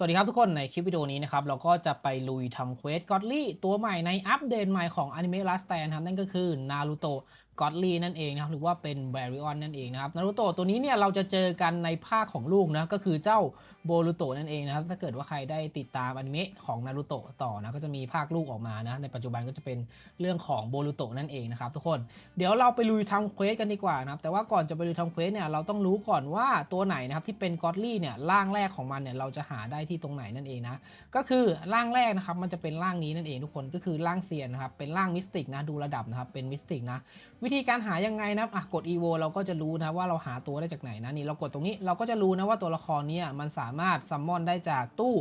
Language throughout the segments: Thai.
สวัสดีครับทุกคนในคลิปวิดีโอนี้นะครับ เราก็จะไปลุยทำเควสก็อดลี่ตัวใหม่ในอัปเดตใหม่ของ Anime Last Stand ครับ นั่นก็คือนารูโตะก็อดลีนั่นเองนะครับหรือว่าเป็นแบริออนนั่นเองนะครับนารูโตะตัวนี้เนี่ยเราจะเจอกันในภาคของลูกนะก็คือเจ้าโบรูโตะนั่นเองนะครับถ้าเกิดว่าใครได้ติดตามอนิเมะของนารูโตะต่อนะก็จะมีภาคลูกออกมานะในปัจจุบันก็จะเป็นเรื่องของโบรูโตะนั่นเองนะครับทุกคนเดี๋ยวเราไปลุยทำเควสกันดีกว่านะครับแต่ว่าก่อนจะไปลุยทำเควสเนี่ยเราต้องรู้ก่อนว่าตัวไหนนะครับที่เป็นก็อดลี่เนี่ยร่างแรกของมันเนี่ยเราจะหาได้ที่ตรงไหนนั่นเองนะก็คือร่างแรกนะครับมันจะเป็นร่างนี้นั่นเองทุกคนก็คือร่างเซียนนะครับเป็นร่างมิสติกนะดูระดับนะครับเป็นมิสติกนะวิธีการหายังไงนะครับอะกด EVO เราก็จะรู้นะว่าเราหาตัวได้จากไหนนะนี่เรากดตรงนี้เราก็จะรู้นะว่าตัวละครเนี้มันสามารถซัมมอนได้จากตู้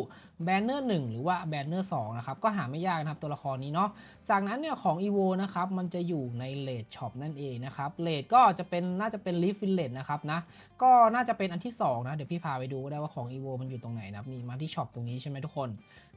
แบนเนอร์หหรือว่าแบนเนอร์สนะครับก็หาไม่ยากนะครับตัวละครนี้เนาะจากนั้นเนี่ยของ EVO นะครับมันจะอยู่ในเลดช็อปนั่นเองนะครับเลดก็จะเป็นน่าจะเป็นลิฟฟิลเลดนะครับนะก็น่าจะเป็นอันที่2นะเดี๋ยวพี่พาไปดูก็ได้ว่าของ EVO มันอยู่ตรงไหนนะนี่มาที่ช็อปตรงนี้ใช่ไหมทุกคน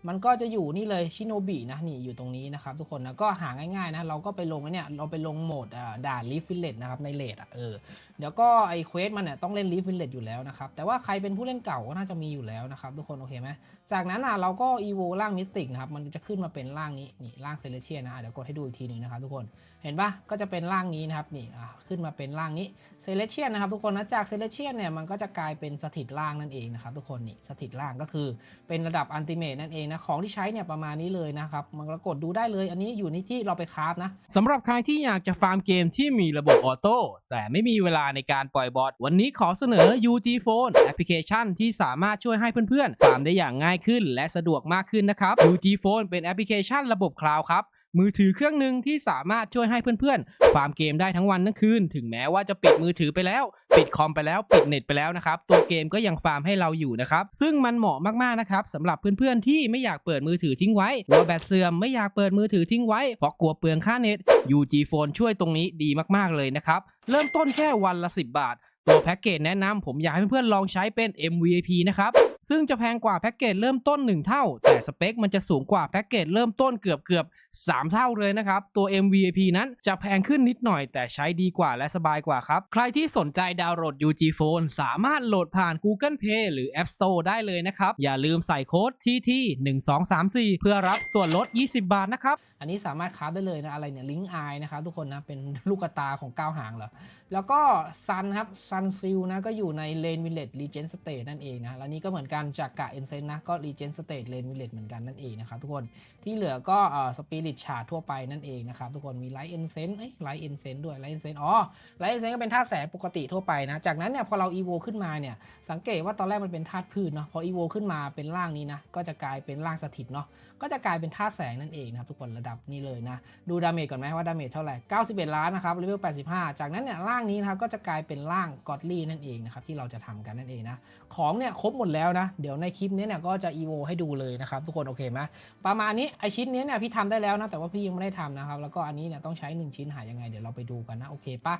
มันก็จะอยู่นี่เลยชิโนบินะนี่อยู่ตรงนี้นะครับทุกคนนะก็หาง่ายๆนะเราก็ไปลงเนี่ยเราไปลงโหมดอ่าด่านลิฟฟิลเลดนะครับในเลดอะเออเดี๋ยวก็ไอเควสมันเนี่ยต้องเล่นลิฟฟิลเลดอยู่แล้วนะครับแต่ว่าใครเป็นผู้เล่นเก่าก็น่าจะมีอยู่แล้วนะครับทุกคนโอเคไหมจากนั้นอะเราก็ evo ร่างมิสติกนะครับมันจะขึ้นมาเป็นร่างนี้นี่ร่างเซเลเชียนะอะเดี๋ยวกดให้ดูอีกทีหนึ่งนะครับทุกคนเห็นปะก็จะเป็นร่างนี้นะครับนี่อะขึ้นมาเป็นร่างนี้เซเลเชียนะครับทุกคนนะจากเซเลเชียเนี่ยมันก็จะกลายเป็นสถิตร่างนั่นเองนะครับทุกคนนี่สถิตร่างก็คือเป็นระดับอันติเมตนั่นเองนะของที่ใช้เนี่ยประมาณนี้เลยนะครับมันก็กดดูได้เลย อันนี้อยู่ในที่เราไปคราฟนะสำหรับใครที่อยากจะฟาร์มเกมที่มีระบบออโต้แต่ไม่มีเวลาในการปล่อยบอทวันนี้ขอเสนอ UG Phone แอปพลิเคชันที่สามารถช่วยให้เพื่อนๆฟาร์มได้อย่างง่ายขึ้น และสะดวกมากขึ้นนะครับ UG Phone เป็นแอปพลิเคชันระบบคลาวครับมือถือเครื่องหนึ่งที่สามารถช่วยให้เพื่อนๆ ฟาร์มเกมได้ทั้งวันทั้งคืน ถึงแม้ว่าจะปิดมือถือไปแล้ว ปิดคอมไปแล้วปิดเน็ตไปแล้วนะครับ ตัวเกมก็ยังฟาร์มให้เราอยู่นะครับ ซึ่งมันเหมาะมากๆนะครับสำหรับเพื่อนๆที่ไม่อยากเปิดมือถือทิ้งไว้กลัวแบตเสื่อมไม่อยากเปิดมือถือทิ้งไว้เพราะกลัวเปลืองค่าเน็ต UG Phone ช่วยตรงนี้ดีมากๆเลยนะครับเริ่มต้นแค่วันละ 10 บาท ตัวแพ็กเกจแนะนำผมอยากให้เพื่อนๆลองใช้เป็น MVP นะครับ ซึ่งจะแพงกว่าแพ็กเกจเริ่มต้น 1 เท่า แต่สเปคมันจะสูงกว่าแพ็กเกจเริ่มต้นเกือบเกือบ3 เท่าเลยนะครับ ตัว MVP นั้นจะแพงขึ้นนิดหน่อยแต่ใช้ดีกว่าและสบายกว่าครับ ใครที่สนใจดาวน์โหลด UG Phone สามารถโหลดผ่าน Google Play หรือ App Store ได้เลยนะครับ อย่าลืมใส่โค้ด TT 1 2 3 4 เพื่อรับส่วนลด 20 บาทนะครับ อันนี้สามารถคราฟได้เลยนะอะไรเนี่ยลิงไอนะครับทุกคนนะเป็นลูกตาของก้าวหางเหรอ แล้วก็ซันครับซันซิลนะก็อยู่ในเลนวิลเลตรีเจนสเตทนั่นเองนะ แล้วนี้ก็เหมือนกันจากกะเอนเซนนะก็รีเจนสเตทเลนวิลเลตเหมือนกันนั่นเองนะครับทุกคนที่เหลือก็สปิริตชาทั่วไปนั่นเองนะครับทุกคนมีไลท์เอนเซนเอ้ยไลท์เอนเซนด้วยไลท์เอนเซนอ๋อไลท์เอนเซนก็เป็นธาตุแสงปกติทั่วไปนะจากนั้นเนี่ยพอเราอีโวขึ้นมาเนี่ยสังเกตว่าตอนแรกมันเป็นธาตุพืชเนาะพออีโวขึ้นมาเป็นร่างนี้นะก็จะกลายเป็นร่างสถิตเนาะก็จะกลายเป็นธาตุแสงนั่นเองนะครับทุกคนระดับนี้เลยนะดูดาเมจก่อนไหมว่าดาเมจเท่าไหร่ 91 ล้านนะครับเลเวล85 จากนั้นเนี่ยร่างนี้นะครับก็จะกลายเป็นร่างกอดลี่นั่นเองนะครับที่เราจะทำกันนั่นเองนะของเนี่ยครบหมดแล้วนะเดี๋ยวในคลิปนี้เนี่ยก็จะอีโวให้ดูเลยนะครับทุกคนโอเคไหมประมาณนี้ไอชิ้นนี้เนี่ยพี่ทำได้แล้วนะแต่ว่าพี่ยังไม่ได้ทำนะครับแล้วก็อันนี้เนี่ยต้องใช้ 1 ชิ้นหายังไงเดี๋ยวเราไปดูกันนะโอเคปะ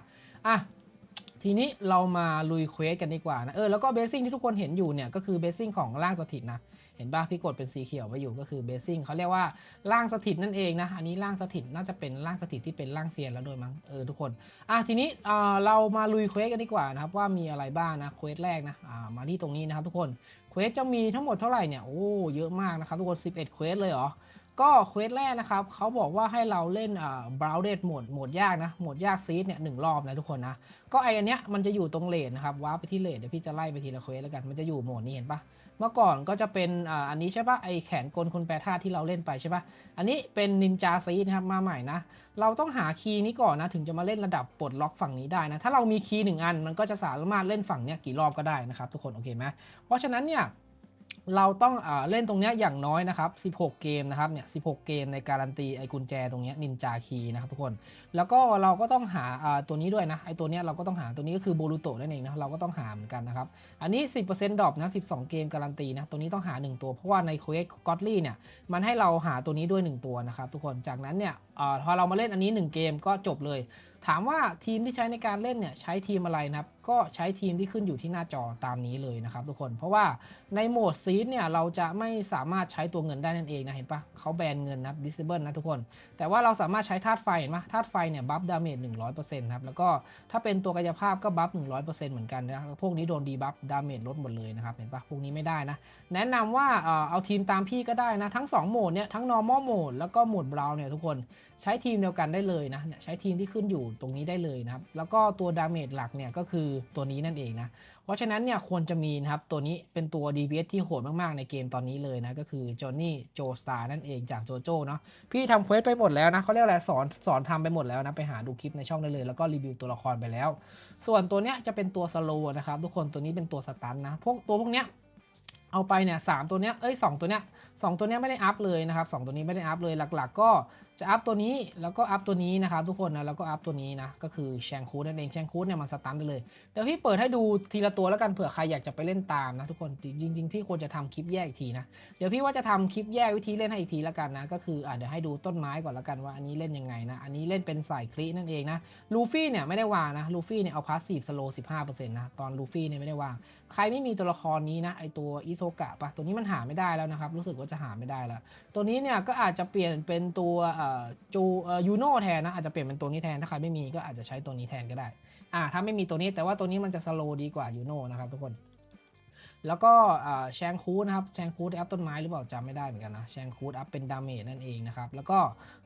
อะทีนี้เรามาลุยเควสกันดีกว่านะเออแล้วก็เบสซิ่งที่ทุกคนเห็นอยู่เนี่ยก็คือเบสซิ่งของร่างสถิตนะ เห็นป่ะพี่กดเป็นสีเขียวไว้อยู่ก็คือเบสซิ่งเขาเรียกว่าร่างสถิตนั่นเองนะ อันนี้ร่างสถิตน่าจะเป็นร่างสถิตที่เป็นร่างเซียนแล้วโดยมั้งเออทุกคนอะทีนี้อ่าเรามาลุยเควสกันดีกว่านะครับว่ามีอะไรบ้างนะเควสแรกนะอ่ามาที่ตรงนี้นะครับทุกคนเควสจะมีทั้งหมดเท่าไหร่เนี่ยโอ้เยอะมากนะครับทุกคน 11เควสเลยเหรอก็เควสแรกนะครับเขาบอกว่าให้เราเล่นอ่า browded โหมดโหมดยากนะโหมดยากซีดเนี่ยหนึ่งรอบนะทุกคนนะก็ไออันเนี้ยมันจะอยู่ตรงเลนนะครับว้าไปที่เลนเดี๋ยวพี่จะไล่ไปทีละเควสแล้วกันมันจะอยู่โหมดนี้เห็นปะ เมื่อก่อนก็จะเป็นอันนี้ใช่ปะไอแขนกลคนแปรธาตุที่เราเล่นไปใช่ปะอันนี้เป็นนินจาซีนะครับมาใหม่นะ เราต้องหาคีย์นี้ก่อนนะ ถึงจะมาเล่นระดับปลดล็อกฝั่งนี้ได้นะ ถ้าเรามีคีย์หนึ่งอันมันก็จะสามารถเล่นฝั่งเนี้ยกี่รอบก็ได้นะครับทุกคนโอเคไหมเพราะฉะนั้นเนี่ย เราต้องอเล่นตรงนี้อย่างน้อยนะครับ 16 เกมนะครับ เนี่ย 16 เกมในการันตีไอ้กุญแจตรงนี้นินจาคีนะครับทุกคน แล้วก็เราก็ต้องหาตัวนี้ด้วยนะ ไอ้ตัวนี้เราก็ต้องหาตัวนี้ก็คือโบรูโตนั่นเองนะ เราก็ต้องหาเหมือนกันนะครับ อันนี้ 10%ดรอปนะ 12 เกมการันตีนะ ตัวนี้ต้องหา 1 ตัว เพราะว่าในเควสก็อดลี่เนี่ย มันให้เราหาตัวนี้ด้วย 1 ตัวนะครับทุกคน จากนั้นเนี่ยอพอเรามาเล่นอันนี้ 1 เกมก็จบเลย ถามว่าทีมที่ใช้ในการเล่นเนี่ยใช้ทีมอะไรนะครับ ก็ใช้ทีมที่ขึ้นอยู่ที่หน้าจอตามนี้เลยนะครับทุกคน เพราะว่าในโหมดซีดเนี่ยเราจะไม่สามารถใช้ตัวเงินได้นั่นเองนะเห็นปะเขาแบนเงินนะครับ disable นะทุกคน แต่ว่าเราสามารถใช้ธาตุไฟเห็นปะธาตุไฟเนี่ยบัฟดาเมจ100%ครับ แล้วก็ถ้าเป็นตัวกายภาพก็บัฟ100%เหมือนกันนะพวกนี้โดนดีบัฟดาเมจลดหมดเลยนะครับเห็นปะพวกนี้ไม่ได้นะ แนะนำว่าเอาทีมตามพี่ก็ได้นะทั้ง 2 โหมดเนี่ยทั้ง normal mode แล้วก็โหมด brown เนี่ยทุกคน ใช้ทีมเดียวกันได้เลยนะเนี่ยใช้ทีมที่ขึ้นอยู่ตรงนี้ได้เลยนะครับ แล้วก็ตัวดาเมจหลักเนี่ยก็คือตัวนี้นั่นเองนะ เพราะฉะนั้นเนี่ยควรจะมีนะครับ ตัวนี้เป็นตัว DPS ที่โหดมากๆในเกมตอนนี้เลยนะ ก็คือจอห์นนี่โจสตาร์นั่นเองจากโจโจ้เนาะพี่ทำเควสไปหมดแล้วนะเขาเรียกอะไรสอนสอนทำไปหมดแล้วนะ ไปหาดูคลิปในช่องได้เลย แล้วก็รีวิวตัวละครไปแล้ว ส่วนตัวเนี้ยจะเป็นตัวสโลว์นะครับทุกคนตัวนี้เป็นตัวสตันนะพวกตัวพวกเนี้ยเอาไปเนี่ยสามตัวเนี้ยเอ้ยสองตัวเนี้ยสองตัวเนี้ยไม่ได้อัพเลยนะครับสองตัวนี้ไม่ได้อัพเลยหลัก ๆ ก็จะอัพตัวนี้แล้วก็อัพตัวนี้นะครับทุกคนนะแล้วก็อัพตัวนี้นะก็คือแชงคูดนั่นเองแชงคูดเนี่ยมันสตันได้เลยเดี๋ยวพี่เปิดให้ดูทีละตัวแล้วกันเผื่อใครอยากจะไปเล่นตามนะทุกคนจริงๆพี่ควรจะทำคลิปแยกอีกทีนะเดี๋ยวพี่ว่าจะทำคลิปแยกวิธีเล่นให้อีกทีแล้วกันนะก็คืออะเดี๋ยวให้ดูต้นไม้ก่อนแล้วกันว่าอันนี้เล่นยังไงนะอันนี้เล่นเป็นสายคลีนั่นเองนะลูฟี่เนี่ยไม่ได้วางนะลูฟี่เนี่ยเอาพาสซีฟสโลสิบห้าเปอร์เซ็นต์นะตอนลูฟี่เนี่ยไม่ได้วางใครไม่มีตัวละครนี้นะไอตัวอิโซกะปะตัวนี้มันหาไม่ได้แล้วนะครับรู้สึกว่าจะหาไม่ได้แล้วตัวนี้เนี่ยก็อาจจะเปลี่ยนเป็นตัวเจูยูโน่แทนนะอาจจะเปลี่ยนเป็นตัวนี้แทนถ้าใครไม่มีก็อาจจะใช้ตัวนี้แทนก็ได้อ่าถ้าไม่มีตัวนี้แต่ว่าตัวนี้มันจะสโลดีกว่ายูโน่นะครับทุกคนแล้วก็แชงคูดนะครับแชงคูดอัพต้นไม้หรือเปล่าจำไม่ได้เหมือนกันนะแชงคูดอัพเป็นดาเมจนั่นเองนะครับ แล้วก็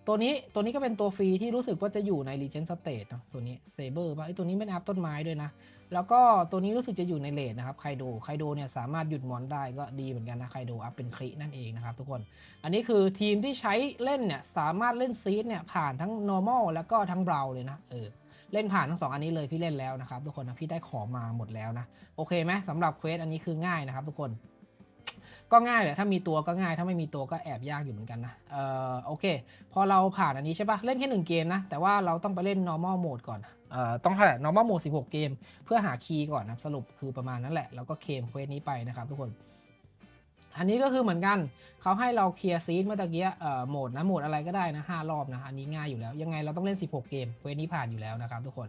ตัวนี้ตัวนี้ก็เป็นตัวฟรีที่รู้สึกว่าจะอยู่ใน Legend State เนอะตัวนี้เซเบอร์ป่ะไอตัวนี้ไม่ได้อัพต้นไม้ด้วยนะ แล้วก็ตัวนี้รู้สึกจะอยู่ในเลทนะครับไคโดไคโดเนี่ยสามารถหยุดมอนได้ก็ดีเหมือนกันนะไคโดอัพเป็นครินั่นเองนะครับทุกคน อันนี้คือทีมที่ใช้เล่นเนี่ยสามารถเล่นซีดเนี่ยผ่านทั้ง normal แล้วก็ทั้งเบราเลยนะเออเล่นผ่านทั้งสองอันนี้เลยพี่เล่นแล้วนะครับทุกคนนะพี่ได้ของมาหมดแล้วนะโอเคไหมสำหรับเควสอันนี้คือง่ายนะครับทุกคน ก็ง่ายแหละถ้ามีตัวก็ง่ายถ้าไม่มีตัวก็แอบยากอยู่เหมือนกันนะเออโอเค พอเราผ่านอันนี้ใช่ปะเล่นแค่หนึ่งเกมนะ แต่ว่าเราต้องไปเล่น normal mode ก่อนเอ่อต้องเท่าไหร่ normal mode 16 เกม เพื่อหาคีย์ก่อนนะสรุปคือประมาณนั้นแหละ แล้วก็เคมเควสนี้ไปนะครับทุกคน อันนี้ก็คือเหมือนกันเขาให้เราเคลียร์ซีดเมื่อตะกี้เอ่อโหมดนะโหมดอะไรก็ได้นะ5รอบนะอันนี้ง่ายอยู่แล้ว ยังไงเราต้องเล่น 16 เกมเควสนี้ผ่านอยู่แล้วนะครับทุกคน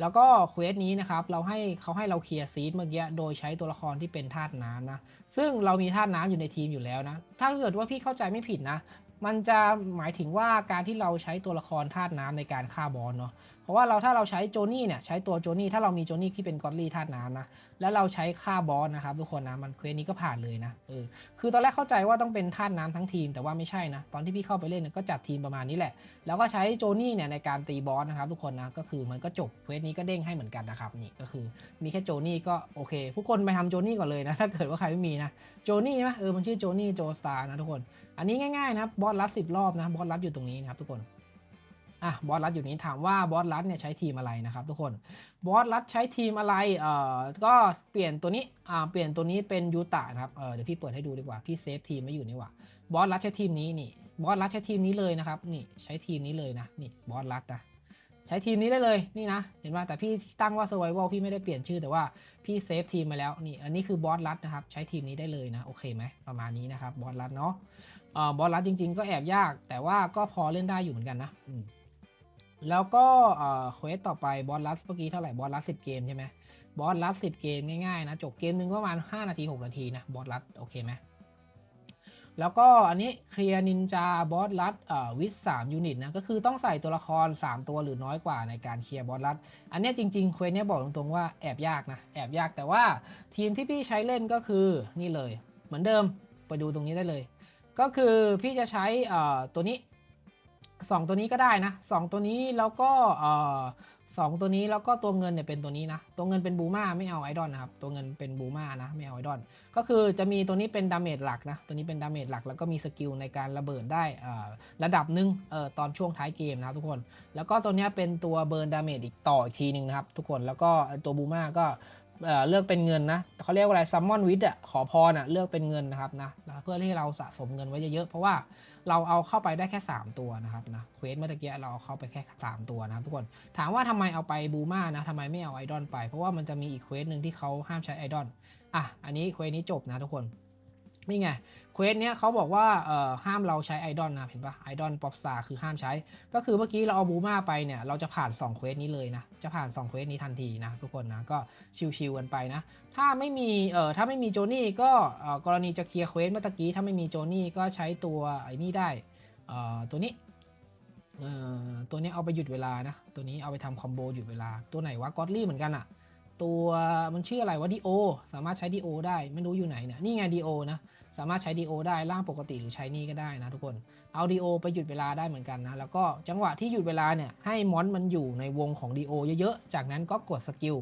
แล้วก็เควสนี้นะครับเราให้เขาให้เราเคลียร์ซีดเมื่อกี้โดยใช้ตัวละครที่เป็นธาตุน้ำนะ ซึ่งเรามีธาตุน้ำอยู่ในทีมอยู่แล้วนะ ถ้าเกิดว่าพี่เข้าใจไม่ผิดนะ มันจะหมายถึงว่าการที่เราใช้ตัวละครธาตุน้ำในการฆ่าบอสเนาะ ราะว่าเราถ้าเราใช้โจนี่เนี่ยใช้ตัวโจนี่ถ้าเรามีโจนี่ที่เป็นกอดลี่ธาตุน้ำนะแล้วเราใช้ฆ่าบอสนะครับทุกคนนะมันเควสนี้ก็ผ่านเลยนะเออคือตอนแรกเข้าใจว่าต้องเป็นธาตุน้ำทั้งทีมแต่ว่าไม่ใช่นะตอนที่พี่เข้าไปเล่นเนี่ยก็จัดทีมประมาณนี้แหละ แล้วก็ใช้โจนี่เนี่ยในการตีบอสนะครับทุกคนนะก็คือมันก็จบเควสนี้ก็เด้งให้เหมือนกันนะครับนี่ก็คือมีแค่โจนี่ก็โอเคผู้คนไปทำโจนี่ก่อนเลยนะถ้าเกิดว่าใครไม่มีนะโจนี่ใช่ไหมเออมันชื่อโจนี่โจสตาร์นะทุกคน อันนี้ง่ายๆนะบอสลัดสิบรอบนะบอสลัดอยู่ตรงนี้นะครับทุกคน อะบอสลัดอยู่นี้ถามว่าบอสลัดเนี่ยใช้ทีมอะไรนะครับทุกคนบอสลัดใช้ทีมอะไรเอ่อก็เปลี่ยนตัวนี้อ่าเปลี่ยนตัวนี้เป็นยูตะนะครับเออเดี๋ยวพี่เปิดให้ดูดีกว่าพี่เซฟทีมไม่อยู่นี่หว่าบอสลัดใช้ทีมนี้นี่บอสลัดใช้ทีมนี้เลยนะครับนี่ใช้ทีมนี้เลยนะนี่บอสลัดนะใช้ทีมนี้ได้เลยนี่นะเห็นว่าแต่พี่ตั้งว่า survival พี่ไม่ได้เปลี่ยนชื่อแต่ว่าพี่เซฟทีมมาแล้วนี่อันนี้คือบอสลัดนะครับใช้ทีมนี้ได้เลยนะโอเคไหมประมาณนี้นะครับบอสลัดเนาะเอ่อบอสลัดจริง ๆ ก็แอบยาก แต่ว่าก็พอเล่นได้อยู่เหมือนกันนะอืม แล้วก็เควสต่อไปบอสลัดเมื่อกี้เท่าไหร่บอสลัดสิบเกมใช่ไหมบอสลัดสิบเกมง่ายๆนะจบเกมหนึ่งก็ประมาณ 5 นาที 6 นาทีนะบอสลัดโอเคไหมแล้วก็อันนี้เคลียร์นินจาบอสลัดเอ่อวิสสามยูนิตนะก็คือต้องใส่ตัวละคร 3 ตัวหรือน้อยกว่าในการเคลียร์บอสลัดอันนี้จริงๆเควสเนี้ยบอกตรงๆว่าแอบยากนะแอบยากแต่ว่าทีมที่พี่ใช้เล่นก็คือนี่เลย เหมือนเดิมไปดูตรงนี้ได้เลย ก็คือพี่จะใช้ตัวนี้ 2 ตัวนี้ก็ได้นะ 2 ตัวนี้แล้วก็สองตัวนี้แล้วก็ตัวเงินเนี่ยเป็นตัวนี้นะ ตัวเงินเป็นบูมาไม่เอาไอดอลนะครับ ตัวเงินเป็นบูมานะไม่เอาไอดอลก็คือจะมีตัวนี้เป็นดาเมจหลักนะ ตัวนี้เป็นดาเมจหลัก แล้วก็มีสกิลในการระเบิดได้อ่อระดับหนึ่งออตอนช่วงท้ายเกมนะครับทุกคน แล้วก็ตัวเนี้ยเป็นตัวเบิร์นดาเมจอีกต่ออีกทีหนึ่งนะครับทุกคน แล้วก็ตัวบูมาก็เลือกเป็นเงินนะเขาเรียกว่าอะไรซัมมอนวิดอะขอพรอะเลือกเป็นเงินนะครับนะเพื่อที่เราสะสมเงินไว้เยอะๆเพราะว่า เราเอาเข้าไปได้แค่ 3 ตัวนะครับนะเควสเมื่อกี้เราเอาเข้าไปแค่ 3 ตัวนะครับทุกคนถามว่าทำไมเอาไปบูมานะทำไมไม่เอาไอดอนไป เพราะว่ามันจะมีอีกเควสหนึ่งที่เขาห้ามใช้ไอดอนอะอันนี้เควสนี้จบนะทุกคนนี่ไง ควสเนี้ยเขาบอกว่าเอ่อห้ามเราใช้ไอดอลนะเห็นปะไอดอลป๊อปซาคือห้ามใช้ ก็คือเมื่อกี้เราเอาบูมาไปเนี่ยเราจะผ่าน2เควสนี้เลยนะจะผ่าน2เควสนี้ทันทีนะทุกคนนะก็ชิวๆกันไปนะถ้าไม่มีเอ่อถ้าไม่มีโจนี่ก็เอ่อกรณีจะเคลียร์เควสเมื่อกี้ถ้าไม่มีโจนี่ก็ใช้ตัวไอ้นี่ได้เอ่อตัวนี้เอ่อตัวนี้เอาไปหยุดเวลานะตัวนี้เอาไปทำคอมโบหยุดเวลาตัวไหนวะก็อดลี่เหมือนกันอะ ตัวมันชื่ออะไรวะดีโอสามารถใช้ดีโอได้ไม่รู้อยู่ไหนเนี่ยนี่ไงดีโอนะสามารถใช้ดีโอได้ล่างปกติหรือใช้นี่ก็ได้นะทุกคนเอาดีโอไปหยุดเวลาได้เหมือนกันนะแล้วก็จังหวะที่หยุดเวลาเนี่ยให้มอนมันอยู่ในวงของดีโอเยอะๆ จากนั้นก็กดสกิล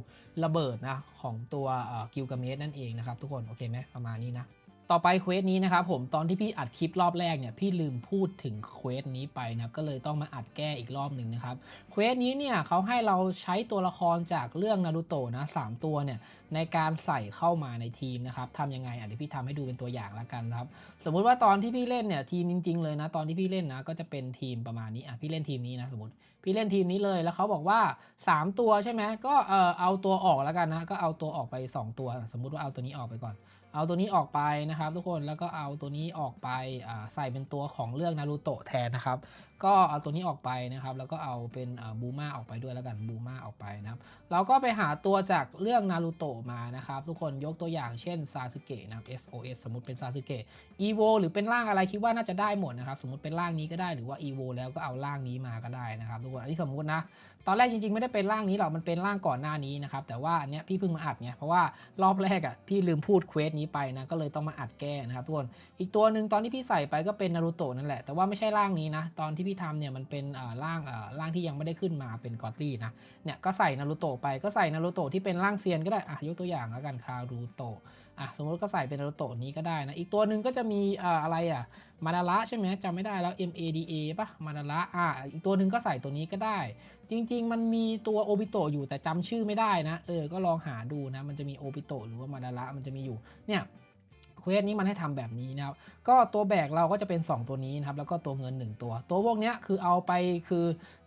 ระเบิดนะของตัวกิลกาเมสนั่นเองนะครับทุกคนโอเคไหมประมาณนี้นะ ต่อไปเควสนี้นะครับผมตอนที่พี่อัดคลิปรอบแรกเนี่ยพี่ลืมพูดถึงเควสนี้ไปนะก็เลยต้องมาอัดแก้อีกรอบหนึ่งนะครับเควสนี้เนี่ยเขาให้เราใช้ตัวละครจากเรื่องนารูโตะนะสามตัวเนี่ยในการใส่เข้ามาในทีมนะครับทำยังไงอะเดี๋ยวพี่ทำให้ดูเป็นตัวอย่างล้วกันครับสมมุติว่าตอนที่พี่เล่นเนี่ยทีมจริง ๆ เลยนะตอนที่พี่เล่นนะก็จะเป็นทีมประมาณนี้อะพี่เล่นทีมนี้นะสมมติพี่เล่นทีมนี้เลยแล้วเขาบอกว่า 3 ตัวใช่ไหมก็เออเอาตัวออกแล้วกันนะก็เอาตัวออกไป 2 ตัว สมมุติว่าเอาตัวนี้ออกไปก่อน เอาตัวนี้ออกไปนะครับ ทุกคนแล้วก็เอาตัวนี้ออกไปใส่เป็นตัวของเรื่องนารูโตะแทนนะครับ ก็เอาตัวนี้ออกไปนะครับ แล้วก็เอาเป็นบูมาออกไปด้วยแล้วกันบูมาออกไปนะครับ เราก็ไปหาตัวจากเรื่องนารูโตะมานะครับ ทุกคนยกตัวอย่างเช่นซาสึเกะนะครับ SOS สมมติเป็นซาสึเกะ EVO หรือเป็นร่างอะไรคิดว่าน่าจะได้หมดนะครับ สมมติเป็นร่างนี้ก็ได้หรือว่า EVO แล้วก็เอาร่างนี้มาก็ได้นะครับทุกคนอันนี้สมมตินะ ตอนแรกจริงๆ ไม่ได้เป็นร่างนี้หรอกมันเป็นร่างก่อนหน้านี้นะครับแต่ว่าอันเนี้ยพี่เพิ่งมาอัดไงเพราะว่ารอบแรกอะพี่ลืมพูดเควสนี้ไปนะก็เลยต้องมาอัดแก้นะครับทุกคนอีกตัวหนึ่งตอนที่พี่ใส่ไปก็เป็นนารูโตะนั่นแหละแต่ว่าไม่ใช่ร่างนี้นะตอนที่พี่ทำเนี่ยมันเป็นอ่าร่างอ่าร่างที่ยังไม่ได้ขึ้นมาเป็นกอตลี่นะเนี่ยก็ใส่นารูโตะไปก็ใส่นารูโตะที่เป็นร่างเซียนก็ได้อะยกตัวอย่างแล้วกันคารูโตะอะสมมติก็ใส่เป็นนารูโตะนี้ก็ได้นะอีกตัวหนึ่งก็จะมีอ่าอะไรอะมาดาระใช่ไหมจำไม่ได้แล้ว M A D A ป่ะมาดาระอะอีกตัวหนึ่งก็ใส่ตัวนี้ก็ได้ จริง ๆ มันมีตัวโอบิโตะอยู่แต่จำชื่อไม่ได้นะเออก็ลองหาดูนะมันจะมีโอบิโตะหรือว่ามาดาระมันจะมีอยู่เนี่ย ควสนี้มันให้ทำแบบนี้นะครับ ก็ตัวแบกเราก็จะเป็น 2 ตัวนี้นะครับ แล้วก็ตัวเงิน 1 ตัว ตัวพวกนี้คือเอาไปคือ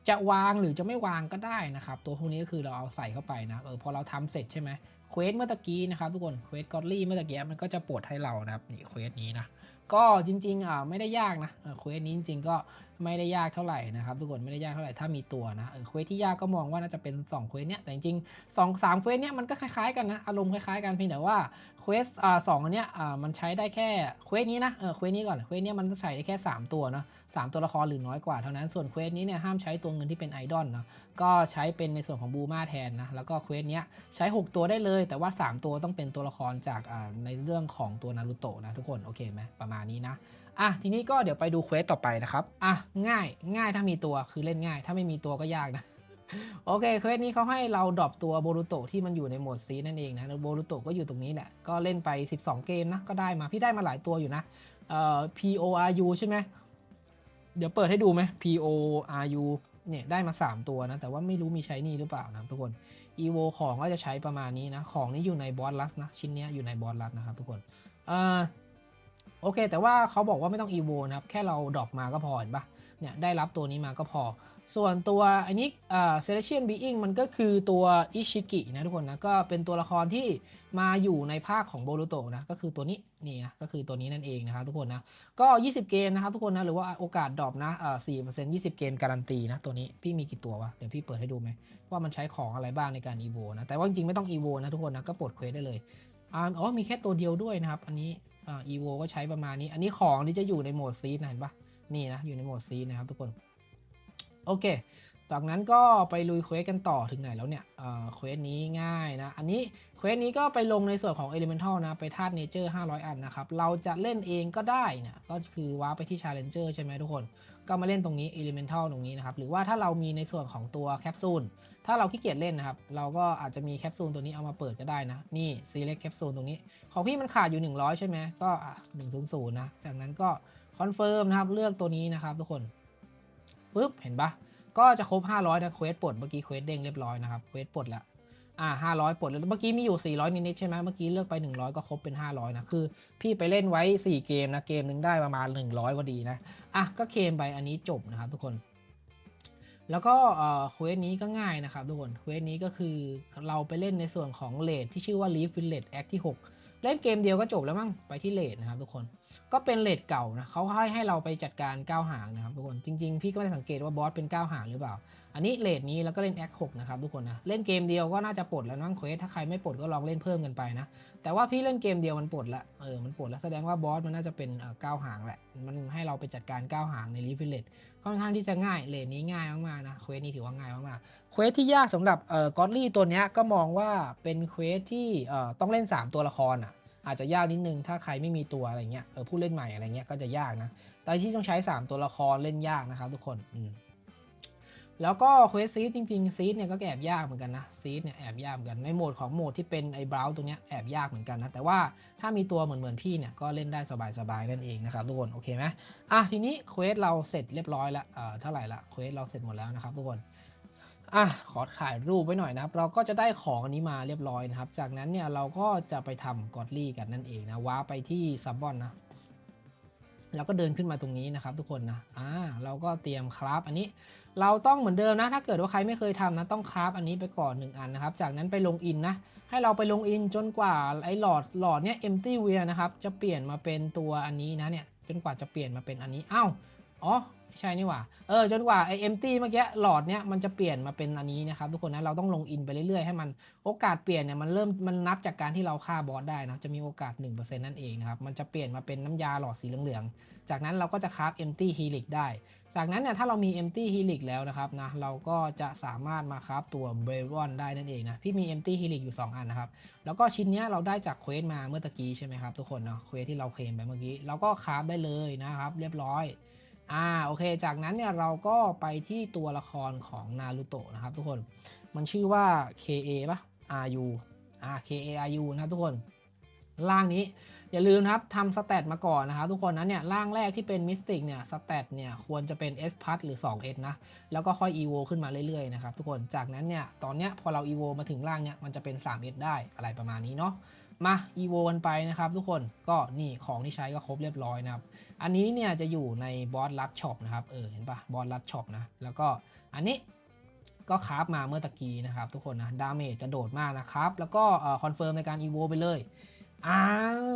จะวางหรือจะไม่วางก็ได้นะครับ ตัวพวกนี้ก็คือเราเอาใส่เข้าไปนะเออพอเราทำเสร็จใช่ไหมเควสเมื่อตะกี้นะครับทุกคนเควสกอตลี่เมื่อตะกี้มันก็จะปลดให้เรานะครับนี่เควสนี้นะก็จริงๆอ่าไม่ได้ยากนะเควสนี้จริงๆก็ ไม่ได้ยากเท่าไหร่นะครับทุกคนไม่ได้ยากเท่าไหร่ถ้ามีตัวนะเออเควสที่ยากก็มองว่าน่าจะเป็น2เควสเนี้ยแต่จริงๆสองสามเควสเนี้ยมันก็คล้ายๆกันนะอารมณ์คล้ายๆกันเพียงแต่ว่าเควสอ่าสองอันเนี้ยอ่ามันใช้ได้แค่เควสนี้นะเออเควสนี้ก่อนเควสเนี้ยมันใช้ได้แค่ 3 ตัวเนาะสามตัวละครหรือน้อยกว่าเท่านั้นส่วนเควสนี้เนี่ยห้ามใช้ตัวเงินที่เป็นไอดอลเนาะก็ใช้เป็นในส่วนของบูมาแทนนะแล้วก็เควสเนี้ยใช้ 6 ตัวได้เลย แต่ว่า 3 ตัวต้องเป็นตัวละครจากอ่าในเรื่องของตัวนารูโตะนะทุกคนโอเคไหมประมาณนี้นะ อะทีนี้ก็เดี๋ยวไปดูเควสต่อไปนะครับอะง่ายง่ายถ้ามีตัวคือเล่นง่าย ถ้าไม่มีตัวก็ยากนะโอเคเควสนี้เขาให้เราดรอปตัวโบรูโตที่มันอยู่ในโหมดซีนั่นเองนะโบรูโตก็อยู่ตรงนี้แหละ ก็เล่นไป 12 เกมนะ ก็ได้มา พี่ได้มาหลายตัวอยู่นะเอ่อ P O R U ใช่ไหมเดี๋ยวเปิดให้ดูไหม P O R U เนี่ยได้มา 3 ตัวนะ แต่ว่าไม่รู้มีใช้นี่หรือเปล่านะทุกคน EVO ของก็จะใช้ประมาณนี้นะ ของนี้อยู่ในบอสลัสนะ ชิ้นนี้อยู่ในบอสลัสนะครับทุกคนเอ่อ โอเค แต่ว่าเขาบอกว่าไม่ต้อง evo นะครับ แค่เราดรอปมาก็พอเห็นปะเนี่ยได้รับตัวนี้มาก็พอ ส่วนตัวอันนี้เอ่อ celestial being มันก็คือตัวอิชิกินะทุกคนนะ ก็เป็นตัวละครที่มาอยู่ในภาคของโบรูโตะนะ ก็คือตัวนี้นี่นะ ก็คือตัวนี้นั่นเองนะครับทุกคนนะ ก็ 20 เกมนะครับทุกคนนะ หรือว่าโอกาสดรอปนะเอ่อ4% 20เกมการันตีนะ ตัวนี้พี่มีกี่ตัววะ เดี๋ยวพี่เปิดให้ดูไหมว่ามันใช้ของอะไรบ้างในการ evo นะ แต่ว่าจริงๆไม่ต้อง evo นะทุกคนนะ ก็ปลดเควสได้เลยอ๋อมีแค่ตัวเดียวด้วยนะครับ อันนี้ อ่า evo ก็ใช้ประมาณนี้ อันนี้ของที่จะอยู่ในโหมดซีดนะเห็นปะนี่นะ อยู่ในโหมดซีดนะครับทุกคน โอเค จากนั้นก็ไปลุยเควสกันต่อถึงไหนแล้วเนี่ยเอ่อเควสนี้ง่ายนะ อันนี้เควสนี้ก็ไปลงในส่วนของ Elemental นะ ไปธาตุ Nature 500 อันนะครับ เราจะเล่นเองก็ได้นะก็คือว้าไปที่ Challenger ใช่ไหมทุกคน ก็มาเล่นตรงนี้ Elemental ตรงนี้นะครับ หรือว่าถ้าเรามีในส่วนของตัวแคปซูล ถ้าเราขี้เกียจเล่นนะครับ เราก็อาจจะมีแคปซูลตัวนี้เอามาเปิดก็ได้นะ นี่ select แคปซูลตรงนี้ ของพี่มันขาดอยู่ 100 ใช่ไหม ก็อะ100 นะ จากนั้นก็คอนเฟิร์มนะครับ เลือกตัวนี้นะครับทุกคนปุ๊บ เห็นปะก็จะครบ 500 นะ เควสปลด เมื่อกี้เควสเด้งเรียบร้อยนะครับ เควสปลดแล้ว อ่าห้าร้อยปลดแล้วเมื่อกี้มีอยู่ 400 นิดๆใช่ไหมเมื่อกี้เลือกไป 100 ก็ครบเป็น 500 นะ คือ พี่ไปเล่นไว้ 4 เกมนะ เกมหนึงได้ประมาณ 100พอดีนะ อะ ก็เคมไปอันนี้จบนะครับทุกคน แล้วก็เอ่อเควสนี้ก็ง่ายนะครับทุกคนเควสนี้ก็คือเราไปเล่นในส่วนของเลทที่ชื่อว่า Leaf Village Act ที่ 6 เล่นเกมเดียวก็จบแล้วมั้งไปที่เลดนะครับทุกคนก็เป็นเลดเก่านะเขาให้ให้เราไปจัดการก้าวหางนะครับทุกคนจริงๆ พี่ก็ไม่ได้สังเกตว่าบอสเป็นก้าวหางหรือเปล่า อันนี้เลดนี้แล้วก็เล่นแอค6นะครับทุกคนนะเล่นเกมเดียวก็น่าจะปลดแล้วมั้งเควสถ้าใครไม่ปลดก็ลองเล่นเพิ่มกันไปนะ แต่ว่าพี่เล่นเกมเดียวมันปลดละเออมันปลดแล้วแสดงว่าบอสมันน่าจะเป็นเก้าวหางแหละ มันให้เราไปจัดการก้าวหางในรีฟิลเลตค่อนข้างที่จะง่ายเลนนี้ง่ายมากๆนะเควสนี้ถือว่าง่ายมากๆเควสที่ยากสำหรับเอ่อกอตลี่ตัวนี้ก็มองว่าเป็นเควสที่เอ่อต้องเล่น 3 ตัวละครอะอาจจะยากนิดนึงถ้าใครไม่มีตัวอะไรเงี้ยเออผู้เล่นใหม่อะไรเงี้ยก็จะยากนะแต่ที่ต้องใช้ 3 ตัวละครเล่นยากนะครับทุกคนอืม แล้วก็เควสซีดจริงๆซีดเนี่ยก็แอบยากเหมือนกันนะซีดเนี่ยแอบยากเหมือนกันในโหมดของโหมดที่เป็นไอ้บราวตรงเนี้ยแอบยากเหมือนกันนะ แต่ว่าถ้ามีตัวเหมือนเหมือนพี่เนี่ยก็เล่นได้สบายๆนั่นเองนะครับทุกคนโอเคไหมอะทีนี้เควสเราเสร็จเรียบร้อยแล้วเอ่อเท่าไหร่ละเควสเราเสร็จหมดแล้วนะครับทุกคนอะขอถ่ายรูปไว้หน่อยนะครับ เราก็จะได้ของอันนี้มาเรียบร้อยนะครับ จากนั้นเนี่ยเราก็จะไปทำกอดลี่กันนั่นเองนะว้าไปที่ซับบอนนะแล้วก็เดินขึ้นมาตรงนี้นะครับทุกคนนะอ่าเราก็เตรียมคราฟอันนี้ เราต้องเหมือนเดิมนะ ถ้าเกิดว่าใครไม่เคยทำนะ ต้องคราฟอันนี้ไปก่อน 1 อันนะครับ จากนั้นไปลงอินนะ ให้เราไปลงอินจนกว่าไอ้หลอดหลอดเนี้ย empty wear นะครับ จะเปลี่ยนมาเป็นตัวอันนี้นะเนี่ย จนกว่าจะเปลี่ยนมาเป็นอันนี้ อ้าว อ๋อ ไม่ใช่นี่หว่า เออจนกว่าไอ้ empty เมื่อกี้หลอดเนี้ยมันจะเปลี่ยนมาเป็นอันนี้นะครับทุกคนนะเราต้องลงอินไปเรื่อยๆให้มันโอกาสเปลี่ยนเนี่ยมันเริ่มมันนับจากการที่เราฆ่าบอสได้นะจะมีโอกาส 1%นั่นเองนะครับมันจะเปลี่ยนมาเป็นน้ำยาหลอดสีเหลืองๆ จากนั้นเราก็จะคราฟ empty helix ได้ จากนั้นเนี่ยถ้าเรามี empty helix แล้วนะครับนะเราก็จะสามารถมาคราฟตัว b r a v o n ได้นั่นเองนะพี่มี empty helix อยู่ 2 อันนะครับแล้วก็ชิ้นเนี้ยเราได้จากเควสมาเมื่อตะกี้ใช่ไหมครับทุกคนเนาะเควสที่เราเคลมไปเมื่อกี้เราก็คราฟได้เลยนะครับเรียบร้อย อ่าโอเค จากนั้นเนี่ยเราก็ไปที่ตัวละครของนารูโตะนะครับทุกคนมันชื่อว่า KA ปะ RU อ่า KA RU นะครับทุกคน ล่างนี้อย่าลืมนะครับทำสเตตมาก่อนนะครับทุกคนนะเนี่ยล่างแรกที่เป็นมิสติกเนี่ยสเตตเนี่ยควรจะเป็น S พัทหรือ 2S นะ แล้วก็ค่อย EVO ขึ้นมาเรื่อยๆนะครับทุกคนจากนั้นเนี่ยตอนเนี้ยพอเรา EVO มาถึงล่างเนี่ยมันจะเป็น 3S ได้อะไรประมาณนี้เนาะ มา EVO กันไปนะครับทุกคนก็นี่ของที่ใช้ก็ครบเรียบร้อยนะครับ อันนี้เนี่ยจะอยู่ในบอสลัดช็อปนะครับเออเห็นปะบอสลัดช็อปนะ แล้วก็อันนี้ก็คราฟมาเมื่อตะกี้นะครับทุกคนนะดาเมจกระโดดมากนะครับ แล้วก็คอนเฟิร์มในการ EVO ไปเลยอ้า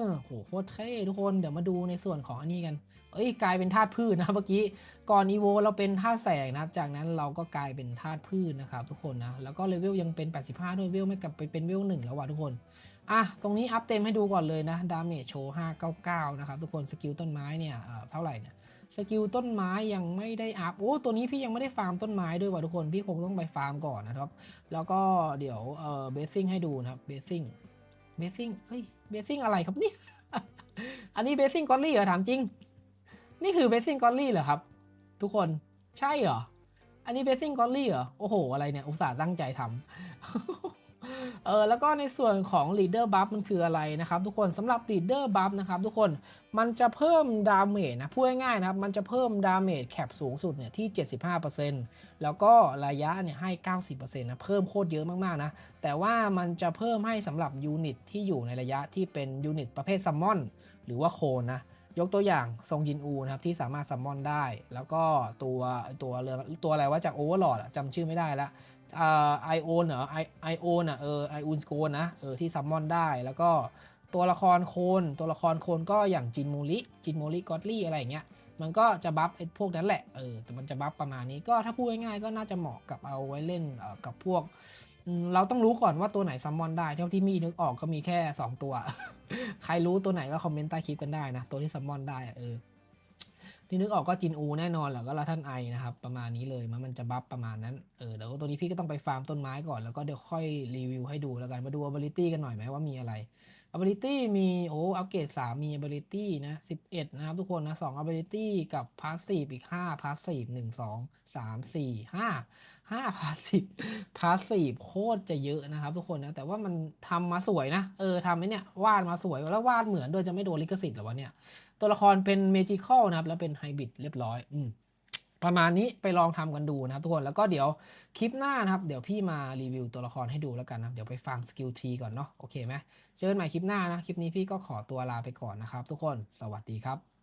วโหโคตรเท่ทุกคนเดี๋ยวมาดูในส่วนของอันนี้กัน เอ้ยกลายเป็นธาตุพืชนะเมื่อกี้ก่อนอีโวเราเป็นธาตุแสงนะครับ จากนั้นเราก็กลายเป็นธาตุพืชนะครับทุกคนนะแล้วก็เลเวลยังเป็น 85 ด้วยเวลไม่กลับไปเป็นเวล1แล้วว่ะทุกคน อะ ตรงนี้อัพเต็มให้ดูก่อนเลยนะ ดาเมจโชว์599 นะครับ ทุกคนสกิลต้นไม้เนี่ยเออเท่าไหร่เนี่ย สกิลต้นไม้ยังไม่ได้อัพ โอ้ ตัวนี้พี่ยังไม่ได้ฟาร์มต้นไม้ด้วยว่ะทุกคน พี่คงต้องไปฟาร์มก่อนนะครับ แล้วก็เดี๋ยวเออเบสซิ่งให้ดูนะครับ เบสซิ่ง เบสซิ่ง เฮ้ย เบสซิ่งอะไรครับเนี่ย อันนี้เบสซิ่งกอลลี่เหรอถามจริง นี่คือเบสซิ่งกอลลี่เหรอครับ ทุกคน ใช่เหรอ อันนี้เบสซิ่งกอลลี่เหรอ โอ้โห อะไรเนี่ย อุตส่าห์ตั้งใจทำ เออแล้วก็ในส่วนของ leader buff มันคืออะไรนะครับ ทุกคนสำหรับ leader buff นะครับทุกคนมันจะเพิ่มดาเมจนะพูดง่ายๆนะครับ มันจะเพิ่มดาเมจแคปสูงสุดเนี่ยที่ 75%แล้วก็ระยะเนี่ยให้ 90%นะเพิ่มโคตรเยอะมากๆนะ แต่ว่ามันจะเพิ่มให้สำหรับยูนิตที่อยู่ในระยะที่เป็นยูนิตประเภทซัมมอนหรือว่าโคนนะยกตัวอย่างทรงยินอูนะครับที่สามารถซัมมอนได้ แล้วก็ตัวตัวเรือตัวอะไรว่าจากโอเวอร์ลอดจำชื่อไม่ได้ละ ไอโอนเหรอไอไอโอนอะเออไออูนสโกนนะเออที่ซัมมอนได้แล้วก็ตัวละครโคนตัวละครโคนก็อย่างจินมูริจินมูริกอตลี่อะไรอย่างเงี้ยมันก็จะบัฟไอ้พวกนั้นแหละเออแต่มันจะบัฟประมาณนี้ก็ถ้าพูดง่ายๆก็น่าจะเหมาะกับเอาไว้เล่นกับพวก เราต้องรู้ก่อนว่าตัวไหนซัมมอนได้ เท่าที่มีนึกออกก็มีแค่ 2 ตัว ใครรู้ตัวไหนก็คอมเมนต์ใต้คลิปกันได้นะ ตัวที่ซัมมอนได้เออ ที่นึกออกก็จินอูแน่นอนแหละก็ลาท่านไอนะครับประมาณนี้เลยมันจะบัฟประมาณนั้นเออเดี๋ยวตัวนี้พี่ก็ต้องไปฟาร์มต้นไม้ก่อนแล้วก็เดี๋ยวค่อยรีวิวให้ดูแล้วกันมาดู ability กันหน่อยไหมว่ามีอะไร ability มีโอ้อัปเกรด3มี ability นะ11 นะครับทุกคนนะ2 ability กับ passive อีก 5 passive 1 2 3 4 5 5 passive passive โคตรจะเยอะนะครับทุกคนนะ แต่ว่ามันทำมาสวยนะ เออทำไอ้เนี่ยวาดมาสวยแล้ววาดเหมือนโดยจะไม่โดนลิขสิทธิ์หรอวะเนี่ย ตัวละครเป็นเมจิคอลนะครับ แล้วเป็นไฮบริดเรียบร้อยอืประมาณนี้ไปลองทำกันดูนะครับทุกคนแล้วก็เดี๋ยวคลิปหน้านะครับ เดี๋ยวพี่มารีวิวตัวละครให้ดูแล้วกันนะเดี๋ยวไปฟังสกิลทีก่อนเนาะโอเคไหมเจอกันใหม่คลิปหน้านะ คลิปนี้พี่ก็ขอตัวลาไปก่อนนะครับ ทุกคนสวัสดีครับ